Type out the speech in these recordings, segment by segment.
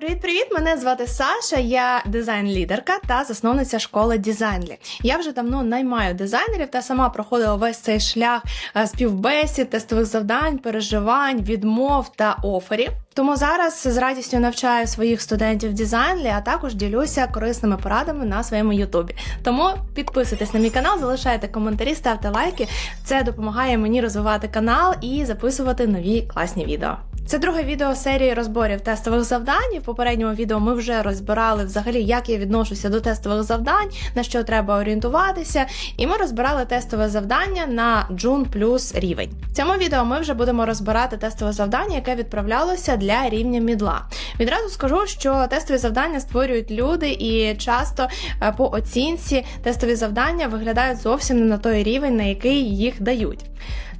Привіт-привіт! Мене звати Саша. Я дизайн-лідерка та засновниця школи Дизайнлі. Я вже давно наймаю дизайнерів та сама проходила весь цей шлях е, співбесід, тестових завдань, переживань, відмов та оферів. Тому зараз з радістю навчаю своїх студентів дизайнлі, а також ділюся корисними порадами на своєму Ютубі. Тому підписуйтесь на мій канал, залишайте коментарі, ставте лайки. Це допомагає мені розвивати канал і записувати нові класні відео. Це друге відео серії розборів тестових завдань. В попередньому відео ми вже розбирали взагалі, як я відношуся до тестових завдань, на що треба орієнтуватися. І ми розбирали тестове завдання на Джун плюс рівень. В цьому відео ми вже будемо розбирати тестове завдання, яке відправлялося для рівня мідла. Відразу скажу, що тестові завдання створюють люди, і часто е, по оцінці тестові завдання виглядають зовсім не на той рівень, на який їх дають.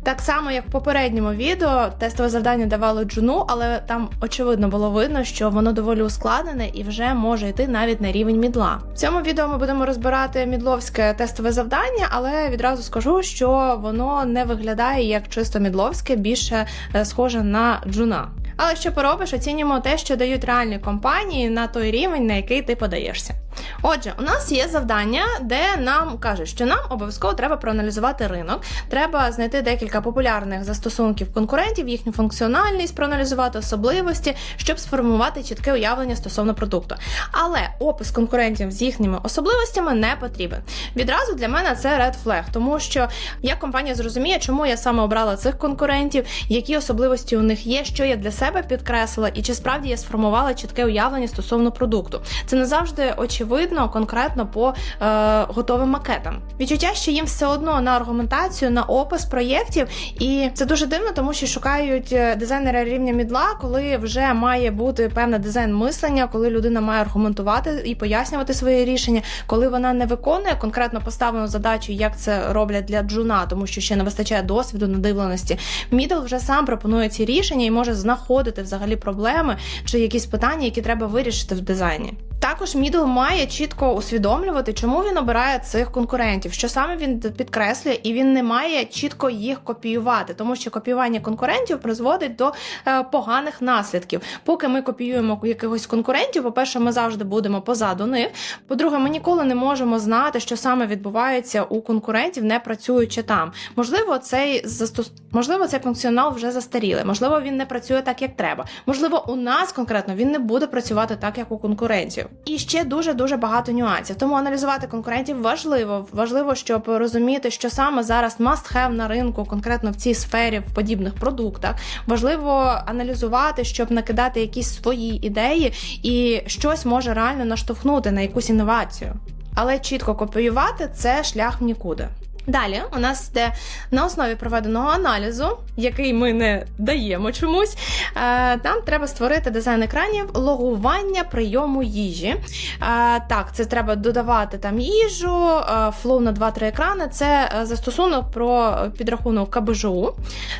Так само, як в попередньому відео, тестове завдання давали джуну, але там очевидно було видно, що воно доволі ускладнене і вже може йти навіть на рівень мідла. В цьому відео ми будемо розбирати мідловське тестове завдання, але відразу скажу, що воно не виглядає як чисто мідловське, більше е, схоже на джуна. Але що поробиш, оцінюємо те, що дають реальні компанії на той рівень, на який ти подаєшся. Отже, у нас є завдання, де нам кажуть, що нам обов'язково треба проаналізувати ринок, треба знайти декілька популярних застосунків конкурентів, їхню функціональність, проаналізувати особливості, щоб сформувати чітке уявлення стосовно продукту. Але опис конкурентів з їхніми особливостями не потрібен. Відразу для мене це red flag, тому що як компанія зрозуміє, чому я саме обрала цих конкурентів, які особливості у них є, що я для себе підкреслила, і чи справді я сформувала чітке уявлення стосовно продукту. Це не завжди очевидно, конкретно по е, готовим макетам. Відчуття, що їм все одно на аргументацію, на опис проєктів, і це дуже дивно, тому що шукають е, дизайнера рівня мідла, коли вже має бути певне дизайн мислення, коли людина має аргументувати і пояснювати своє рішення, коли вона не виконує конкретно поставлену задачу, як це роблять для джуна, тому що ще не вистачає досвіду, надивленості. Мідл вже сам пропонує ці рішення і може знаходити взагалі проблеми чи якісь питання, які треба вирішити в дизайні. Також мідл має чітко усвідомлювати, чому він обирає цих конкурентів, що саме він підкреслює, і він не має чітко їх копіювати, тому що копіювання конкурентів призводить до е, поганих наслідків. Поки ми копіюємо якихось конкурентів, по-перше, ми завжди будемо позаду них. По-друге, ми ніколи не можемо знати, що саме відбувається у конкурентів, не працюючи там. Можливо, цей застос... можливо, цей функціонал вже застарілий, можливо, він не працює так, як треба. Можливо, у нас конкретно він не буде працювати так, як у конкурентів. І ще дуже дуже багато нюансів. Тому аналізувати конкурентів важливо. Важливо, щоб розуміти, що саме зараз must have на ринку, конкретно в цій сфері, в подібних продуктах. Важливо аналізувати, щоб накидати якісь свої ідеї, і щось може реально наштовхнути на якусь інновацію. Але чітко копіювати це шлях в нікуди. Далі у нас йде на основі проведеного аналізу, який ми не даємо чомусь. Е, Там треба створити дизайн екранів логування прийому їжі. Е, Так, це треба додавати там їжу, е, флоу на 2-3 екрани. Це застосунок про підрахунок КБЖУ.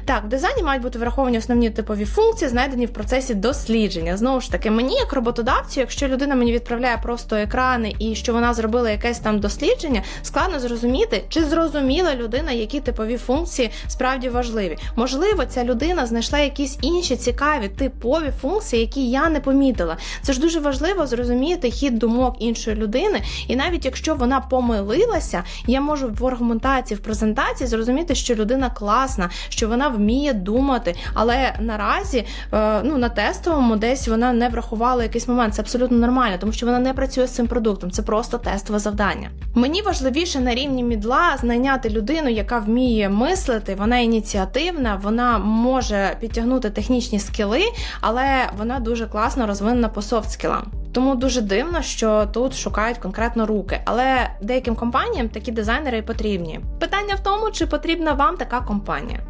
Так, в дизайні мають бути враховані основні типові функції, знайдені в процесі дослідження. Знову ж таки, мені, як роботодавцю, якщо людина мені відправляє просто екрани і що вона зробила якесь там дослідження, складно зрозуміти, чи зрозуміла зрозуміла людина, які типові функції справді важливі. Можливо, ця людина знайшла якісь інші цікаві типові функції, які я не помітила. Це ж дуже важливо зрозуміти хід думок іншої людини, і навіть якщо вона помилилася, я можу в аргументації, в презентації зрозуміти, що людина класна, що вона вміє думати, але наразі е, ну на тестовому десь вона не врахувала якийсь момент. Це абсолютно нормально, тому що вона не працює з цим продуктом. Це просто тестове завдання. Мені важливіше на рівні мідла знання найняти людину, яка вміє мислити, вона ініціативна, вона може підтягнути технічні скіли, але вона дуже класно розвинена по софт скілам. Тому дуже дивно, що тут шукають конкретно руки. Але деяким компаніям такі дизайнери і потрібні. Питання в тому, чи потрібна вам така компанія.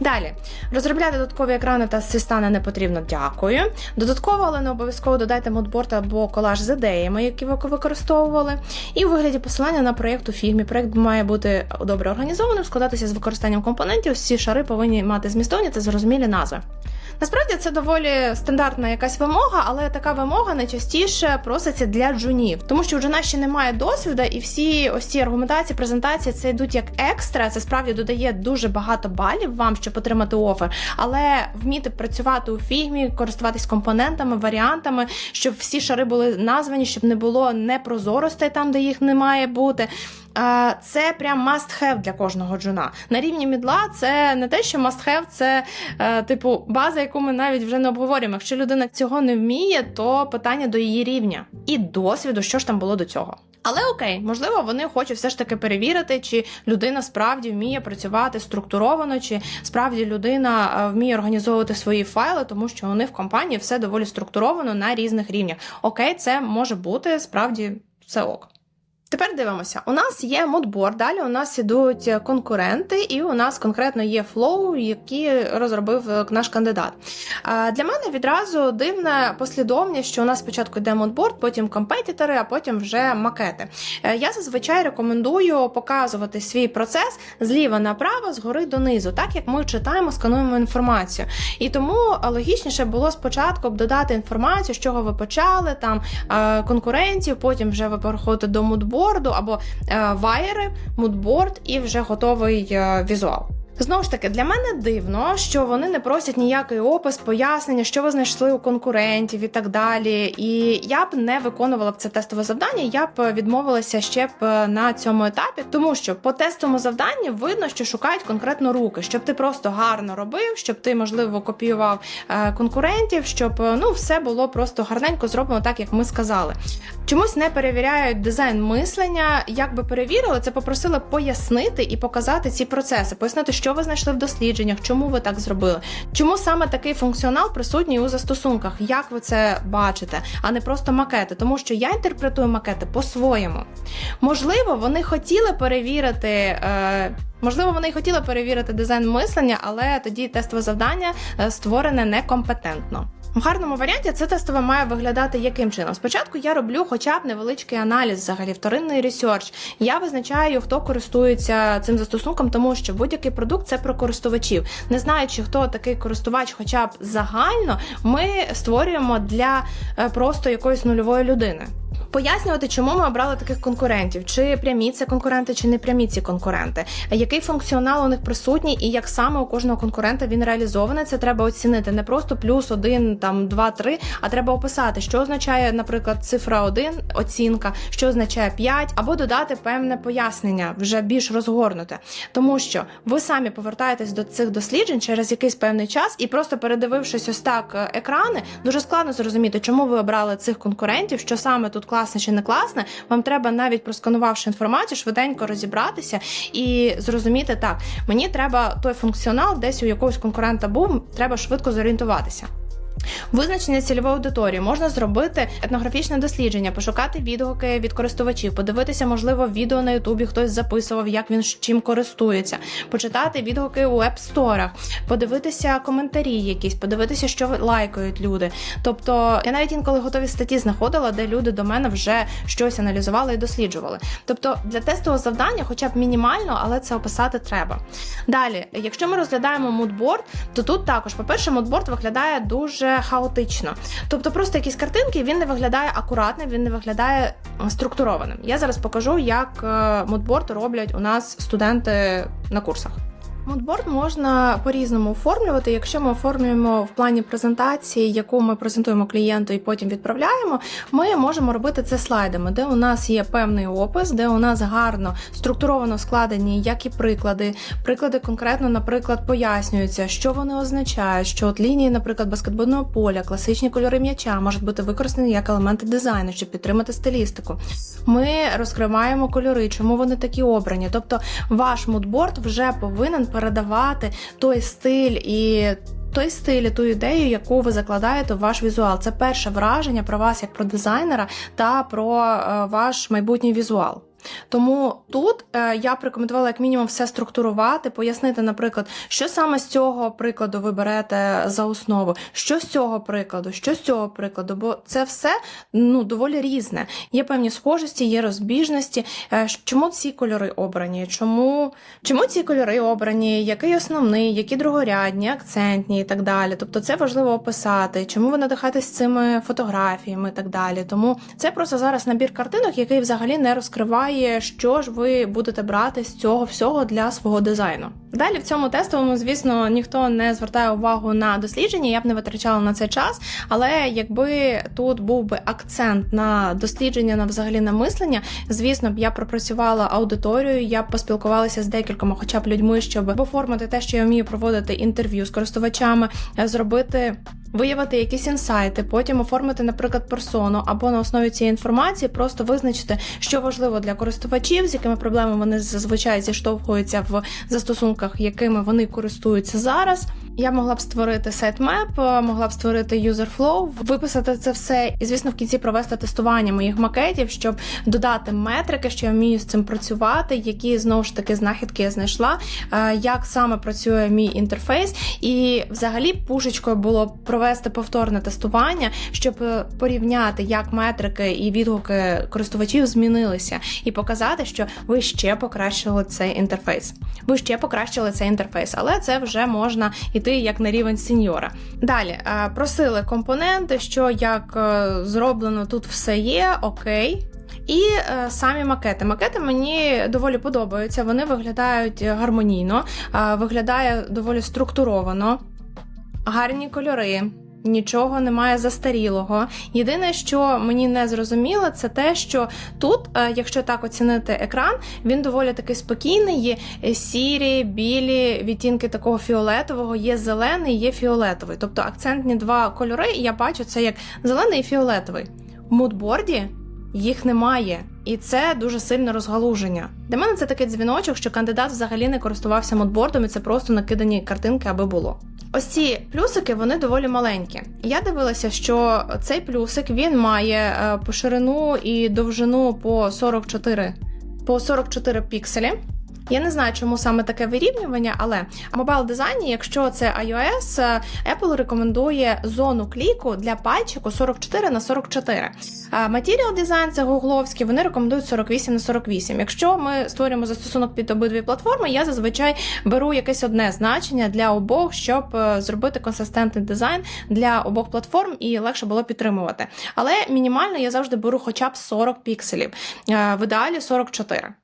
Далі, розробляти додаткові екрани та систани не потрібно, дякую. Додатково, але не обов'язково додайте модборд або колаж з ідеями, які ви використовували. І у вигляді посилання на проєкт у фігмі. Проєкт має бути добре організованим, складатися з використанням компонентів. Всі шари повинні мати змістовні та зрозумілі назви. Насправді це доволі стандартна якась вимога, але така вимога найчастіше проситься для джунів, тому що у джуна ще немає досвіду, і всі ось ці аргументації, презентації це йдуть як екстра. Це справді додає дуже багато балів вам, щоб отримати офер. Але вміти працювати у фігмі, користуватись компонентами, варіантами, щоб всі шари були названі, щоб не було непрозоростей там, де їх не має бути. Це прям must have для кожного джуна. На рівні мідла це не те, що must have, це е, типу база, яку ми навіть вже не обговорюємо. Якщо людина цього не вміє, то питання до її рівня і досвіду, що ж там було до цього. Але окей, можливо, вони хочуть все ж таки перевірити, чи людина справді вміє працювати структуровано, чи справді людина е, вміє організовувати свої файли, тому що них в компанії все доволі структуровано на різних рівнях. Окей, це може бути справді все ок. Тепер дивимося. У нас є модборд, далі у нас ідуть конкуренти, і у нас конкретно є флоу, який розробив е, наш кандидат. Для мене відразу дивна послідовність, що у нас спочатку йде модборд, потім компетітори, а потім вже макети. Е, Я зазвичай рекомендую показувати свій процес зліва направо, згори донизу, так як ми читаємо, скануємо інформацію. І тому е, логічніше було спочатку б додати інформацію, з чого ви почали, там конкурентів, потім вже ви переходите до мудборду або е, вайери, мудборд і вже готовий е, візуал. Знову ж таки, для мене дивно, що вони не просять ніякий опис, пояснення, що ви знайшли у конкурентів і так далі. І я б не виконувала б це тестове завдання, я б відмовилася ще б на цьому етапі, тому що по тестовому завданню видно, що шукають конкретно руки, щоб ти просто гарно робив, щоб ти, можливо, копіював е, конкурентів, щоб е, ну все було просто гарненько зроблено, так як ми сказали. Чомусь не перевіряють дизайн мислення. Як би перевірили, це попросили пояснити і показати ці процеси, пояснити, що ви знайшли в дослідженнях, чому ви так зробили, чому саме такий функціонал присутній у застосунках, як ви це бачите, а не просто макети, тому що я інтерпретую макети по-своєму. Можливо, вони хотіли перевірити. Е, Можливо, вони й хотіли перевірити дизайн мислення, але тоді тестове завдання е, створене некомпетентно. В гарному варіанті це тестове має виглядати яким чином. Спочатку я роблю хоча б невеличкий аналіз, взагалі вторинний ресерч. Я визначаю, хто користується цим застосунком, тому що будь-який продукт це про користувачів. Не знаючи, хто такий користувач, хоча б загально, ми створюємо для е, просто якоїсь нульової людини. Пояснювати, чому ми обрали таких конкурентів, чи прямі це конкуренти, чи не прямі ці конкуренти, який функціонал у них присутній, і як саме у кожного конкурента він реалізований, це треба оцінити. Не просто плюс один, там два, три, а треба описати, що означає, наприклад, цифра 1, оцінка, що означає 5, або додати певне пояснення, вже більш розгорнуте. Тому що ви самі повертаєтесь до цих досліджень через якийсь певний час, і просто передивившись ось так е, екрани, дуже складно зрозуміти, чому ви обрали цих конкурентів, що саме тут класне чи не класне. Вам треба навіть просканувавши інформацію, швиденько розібратися і зрозуміти так. Мені треба той функціонал, десь у якогось конкурента був, треба швидко зорієнтуватися. Визначення цільової аудиторії можна зробити етнографічне дослідження, пошукати відгуки від користувачів, подивитися, можливо, відео на Ютубі хтось записував, як він чим користується, почитати відгуки у еп-сторах, подивитися коментарі, якісь, подивитися, що лайкають люди. Тобто, я навіть інколи готові статті знаходила, де люди до мене вже щось аналізували і досліджували. Тобто для тестового завдання, хоча б мінімально, але це описати треба. Далі, якщо ми розглядаємо мудборд, то тут також, по-перше, мудборд виглядає дуже хаотично. Тобто, просто якісь картинки, він не виглядає акуратним, він не виглядає структурованим. Я зараз покажу, як модборд роблять у нас студенти на курсах. Мудборд можна по-різному оформлювати. Якщо ми оформлюємо в плані презентації, яку ми презентуємо клієнту і потім відправляємо, ми можемо робити це слайдами, де у нас є певний опис, де у нас гарно структуровано складені як і приклади. Приклади конкретно, наприклад, пояснюються, що вони означають, що от лінії, наприклад, баскетбольного поля, класичні кольори м'яча можуть бути використані як елементи дизайну, щоб підтримати стилістику. Ми розкриваємо кольори, чому вони такі обрані. Тобто, ваш мудборд вже повинен передавати той стиль і. Той стиль, ту ідею, яку ви закладаєте в ваш візуал. Це перше враження про вас як про дизайнера та про е, ваш майбутній візуал. Тому тут е, я б рекомендувала як мінімум все структурувати, пояснити, наприклад, що саме з цього прикладу ви берете за основу, що з цього прикладу, що з цього прикладу, бо це все ну доволі різне. Є певні схожості, є розбіжності. Е, чому ці кольори обрані? Чому, чому ці кольори обрані? Який основний, які другорядні, акцентні і так далі. Тобто це важливо описати, чому ви надихаєтесь цими фотографіями і так далі. Тому це просто зараз набір картинок, який взагалі не розкриває, що ж ви будете брати з цього всього для свого дизайну. Далі в цьому тестовому, звісно, ніхто не звертає увагу на дослідження, я б не витрачала на це час. Але якби тут був би акцент на дослідження, на взагалі на мислення, звісно б я пропрацювала аудиторію, я б поспілкувалася з декількома, хоча б людьми, щоб оформити те, що я вмію проводити інтерв'ю з користувачами, е, зробити. Виявити якісь інсайти, потім оформити, наприклад, персону, або на основі цієї інформації просто визначити, що важливо для користувачів, з якими проблемами вони зазвичай зіштовхуються в застосунках, якими вони користуються зараз. Я могла б створити сайтмеп, могла б створити юзерфлоу, виписати це все, і звісно, в кінці провести тестування моїх макетів, щоб додати метрики, що я вмію з цим працювати, які знову ж таки знахідки я знайшла, е, як саме працює мій інтерфейс, і взагалі пушечкою було провести повторне тестування, щоб е, порівняти, як метрики і відгуки користувачів змінилися, і показати, що ви ще покращили цей інтерфейс. Ви ще покращили цей інтерфейс, але це вже можна іти як на рівень сеньора. Далі е, просили компоненти, що як е, зроблено тут все є, окей. І е, самі макети. Макети мені доволі подобаються. Вони виглядають гармонійно, е, виглядає доволі структуровано, гарні кольори. Нічого немає застарілого. Єдине, що мені не зрозуміло, це те, що тут, е, якщо так оцінити екран, він доволі таки спокійний. Є сірі, білі відтінки такого фіолетового, є зелений, є фіолетовий. Тобто акцентні два кольори, і я бачу це як зелений і фіолетовий. В мудборді їх немає. І це дуже сильне розгалуження. Для мене це такий дзвіночок, що кандидат взагалі не користувався модбордом, і це просто накидані картинки, аби було. Ось ці плюсики вони доволі маленькі. Я дивилася, що цей плюсик він має поширину по ширину і довжину по 44, по 44 пікселі. Я не знаю, чому саме таке вирівнювання, але в мобайл дизайні, якщо це iOS, е, Apple рекомендує зону кліку для пальчику 44 на 44. А Material Design, це гугловські, вони рекомендують 48 на 48. Якщо ми створюємо застосунок під обидві платформи, я зазвичай беру якесь одне значення для обох, щоб е, зробити консистентний дизайн для обох платформ і легше було підтримувати. Але мінімально я завжди беру хоча б 40 пікселів, е, в ідеалі 44.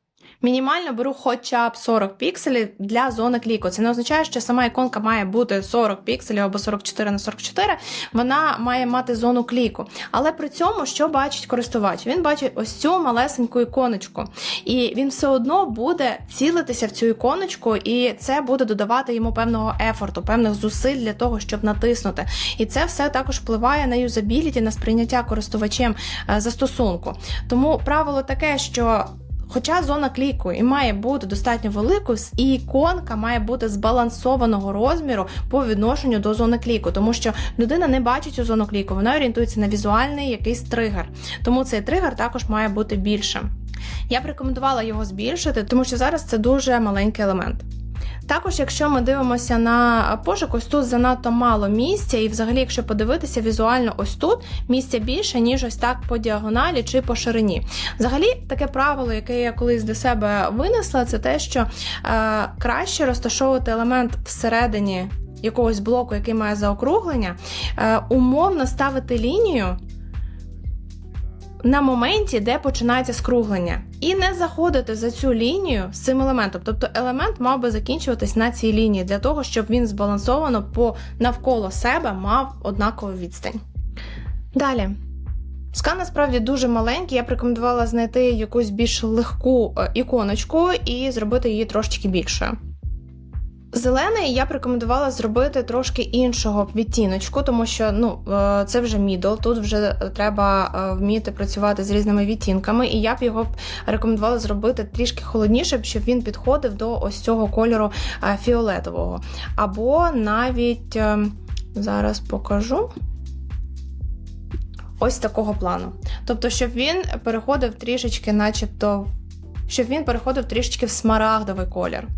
Мінімально беру хоча б 40 пікселів для зони кліку. Це не означає, що сама іконка має бути 40 пікселів або 44 на 44. Вона має мати зону кліку. Але при цьому що бачить користувач? Він бачить ось цю малесеньку іконочку, і він все одно буде цілитися в цю іконочку, і це буде додавати йому певного ефорту, певних зусиль для того, щоб натиснути. І це все також впливає на юзабіліті, на сприйняття користувачем е, застосунку. Тому правило таке, що Хоча зона кліку і має бути достатньо великою, і іконка має бути збалансованого розміру по відношенню до зони кліку, тому що людина не бачить цю зону кліку, вона орієнтується на візуальний якийсь тригер. Тому цей тригер також має бути більшим. Я б рекомендувала його збільшити, тому що зараз це дуже маленький елемент. Також, якщо ми дивимося на пошук, ось тут занадто мало місця, і взагалі, якщо подивитися візуально, ось тут місця більше, ніж ось так по діагоналі чи по ширині. Взагалі, таке правило, яке я колись для себе винесла, це те, що е, краще розташовувати елемент всередині якогось блоку, який має заокруглення, е, умовно ставити лінію на моменті, де починається скруглення, і не заходити за цю лінію з цим елементом. Тобто елемент мав би закінчуватись на цій лінії для того, щоб він збалансовано по навколо себе мав однакову відстань. Далі. Скан насправді дуже маленький, я б рекомендувала знайти якусь більш легку е, іконочку і зробити її трошечки більшою. Зелений я б рекомендувала зробити трошки іншого відтіночку, тому що ну е, це вже мідл, тут вже треба е, вміти працювати з різними відтінками, і я б його рекомендувала зробити трішки холодніше, щоб він підходив до ось цього кольору е, фіолетового. Або навіть зараз покажу. Ось такого плану. Тобто, щоб він переходив трішечки, начебто щоб він переходив трішечки в смарагдовий колір.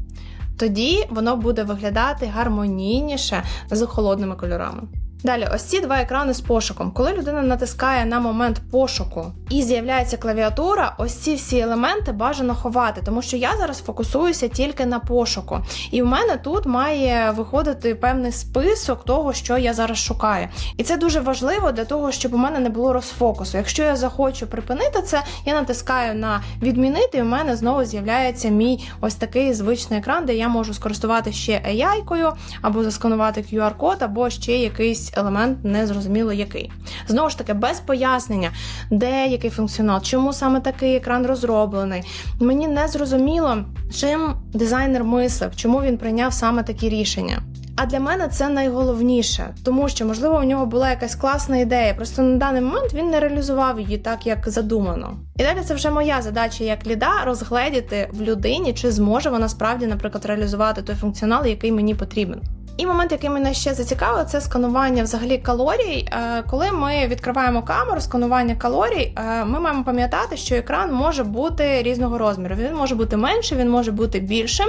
Тоді воно буде виглядати гармонійніше з холодними кольорами. Далі, ось ці два екрани з пошуком. Коли людина натискає на момент пошуку і з'являється клавіатура, ось ці всі елементи бажано ховати, тому що я зараз фокусуюся тільки на пошуку. І в мене тут має виходити певний список того, що я зараз шукаю. І це дуже важливо для того, щоб у мене не було розфокусу. Якщо я захочу припинити це, я натискаю на відмінити, і у мене знову з'являється мій ось такий звичний екран, де я можу скористуватися ще AI-кою, або засканувати QR-код, або ще якийсь елемент незрозуміло який. Знову ж таки, без пояснення, де який функціонал, чому саме такий екран розроблений. Мені не зрозуміло, чим дизайнер мислив, чому він прийняв саме такі рішення. А для мене це найголовніше, тому що можливо у нього була якась класна ідея. Просто на даний момент він не реалізував її так, як задумано. І далі це вже моя задача як ліда розгледіти в людині, чи зможе вона справді, наприклад, реалізувати той функціонал, який мені потрібен. І момент, який мене ще зацікавив, це сканування взагалі калорій. Е, Коли ми відкриваємо камеру, сканування калорій, е, ми маємо пам'ятати, що екран може бути різного розміру. Він може бути менший, він може бути більшим.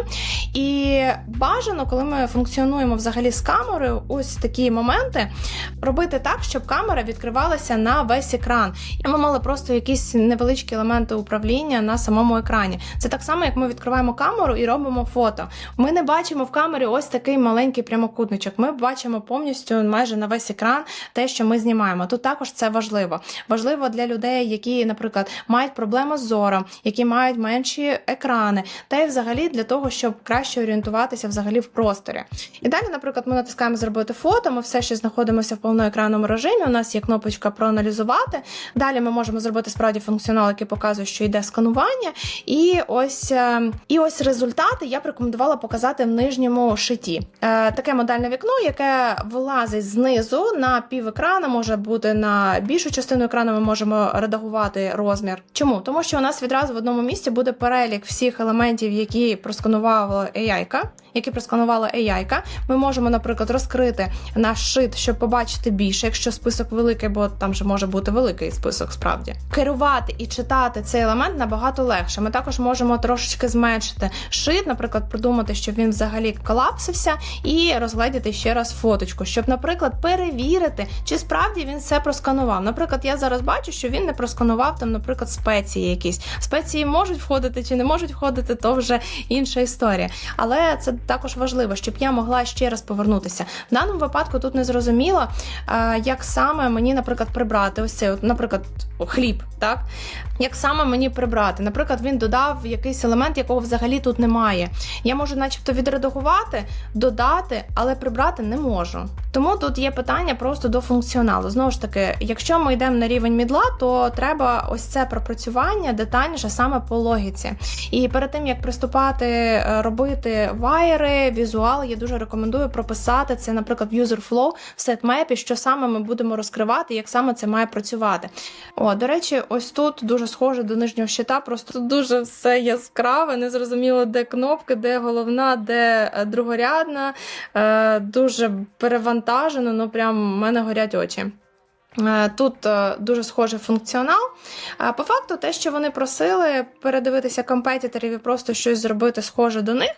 І бажано, коли ми функціонуємо взагалі з камерою, ось такі моменти робити так, щоб камера відкривалася на весь екран, і ми мали просто якісь невеличкі елементи управління на самому екрані. Це так само, як ми відкриваємо камеру і робимо фото. Ми не бачимо в камері ось такий маленький прямокутничок. Ми бачимо повністю майже на весь екран те, що ми знімаємо. Тут також це важливо. Важливо для людей, які, наприклад, мають проблеми з зором, які мають менші екрани, та й взагалі для того, щоб краще орієнтуватися взагалі в просторі. І далі, наприклад, ми натискаємо зробити фото. Ми все ще знаходимося в повноекранному режимі. У нас є кнопочка проаналізувати. Далі ми можемо зробити справді функціонал, який показує, що йде сканування. І ось е, і ось результати я б рекомендувала показати в нижньому шиті. Таке модельне вікно, яке вилазить знизу на пів екрана, може бути на більшу частину екрану. Ми можемо редагувати розмір. Чому? Тому що у нас відразу в одному місці буде перелік всіх елементів, які просканувала AI-ка, які просканувала AI-ка. Ми можемо, наприклад, розкрити наш шит, щоб побачити більше, якщо список великий, бо там же може бути великий список справді. Керувати і читати цей елемент набагато легше. Ми також можемо трошечки зменшити шит, наприклад, придумати, щоб він взагалі колапсився, і розгледіти ще раз фоточку, щоб, наприклад, перевірити, чи справді він все просканував. Наприклад, я зараз бачу, що він не просканував там, наприклад, спеції якісь. Спеції можуть входити чи не можуть входити, то вже інша історія. Але це також важливо, щоб я могла ще раз повернутися. В даному випадку тут не зрозуміло, е, як саме мені, наприклад, прибрати ось цей, наприклад, хліб, так? Як саме мені прибрати? Наприклад, він додав якийсь елемент, якого взагалі тут немає. Я можу, начебто, відредагувати, додати, але прибрати не можу. Тому тут є питання просто до функціоналу. Знову ж таки, якщо ми йдемо на рівень мідла, то треба ось це пропрацювання детальніше саме по логіці. І перед тим як приступати е, робити вайери, візуал, я дуже рекомендую прописати це, наприклад, в user flow, в сетмепі, що саме ми будемо розкривати, як саме це має працювати. О, до речі, ось тут дуже схоже до нижнього щита, просто дуже все яскраве, незрозуміло, де кнопки, де головна, де е, другорядна, е, дуже перевантажено, ну прям в мене горять очі. Е, Тут е, дуже схожий функціонал. По факту, те, що вони просили передивитися компетіторів і просто щось зробити схоже до них,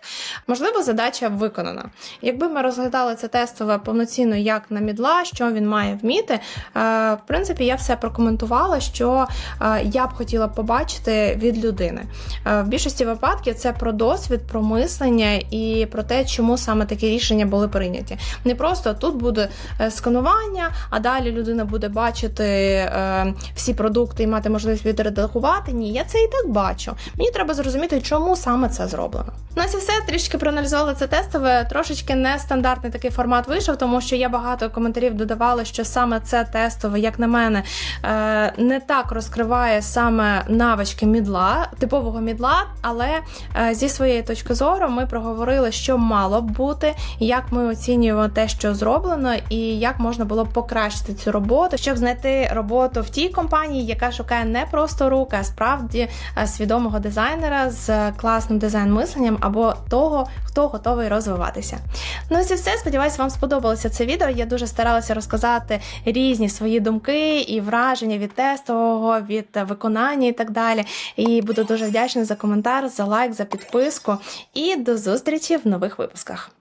можливо, задача виконана. Якби ми розглядали це тестове повноцінно як на мідла, що він має вміти, е, в принципі, я все прокоментувала, що я б хотіла побачити від людини. В більшості випадків це про досвід, про мислення і про те, чому саме такі рішення були прийняті. Не просто тут буде сканування, а далі людина буде бачити е, всі продукти і мати можливість відредагувати. Ні, я це і так бачу. Мені треба зрозуміти, чому саме це зроблено. У нас і все трішки проаналізували це тестове. Трошечки нестандартний такий формат вийшов, тому що я багато коментарів додавала, що саме це тестове, як на мене, е, не так розкриває саме навички мідла, типового мідла, але е, зі своєї точки зору ми проговорили, що мало б бути, як ми оцінюємо те, що зроблено, і як можна було б покращити цю роботу, щоб знайти роботу в тій компанії, яка шукає не просто руки, а справді е, свідомого дизайнера з класним дизайн-мисленням або того, хто готовий розвиватися. Ну і все. Сподіваюсь, вам сподобалося це відео. Я дуже старалася розказати різні свої думки і враження від тестового, від виконання і так далі. І буду дуже вдячна за коментар, за лайк, за підписку. І до зустрічі в нових випусках.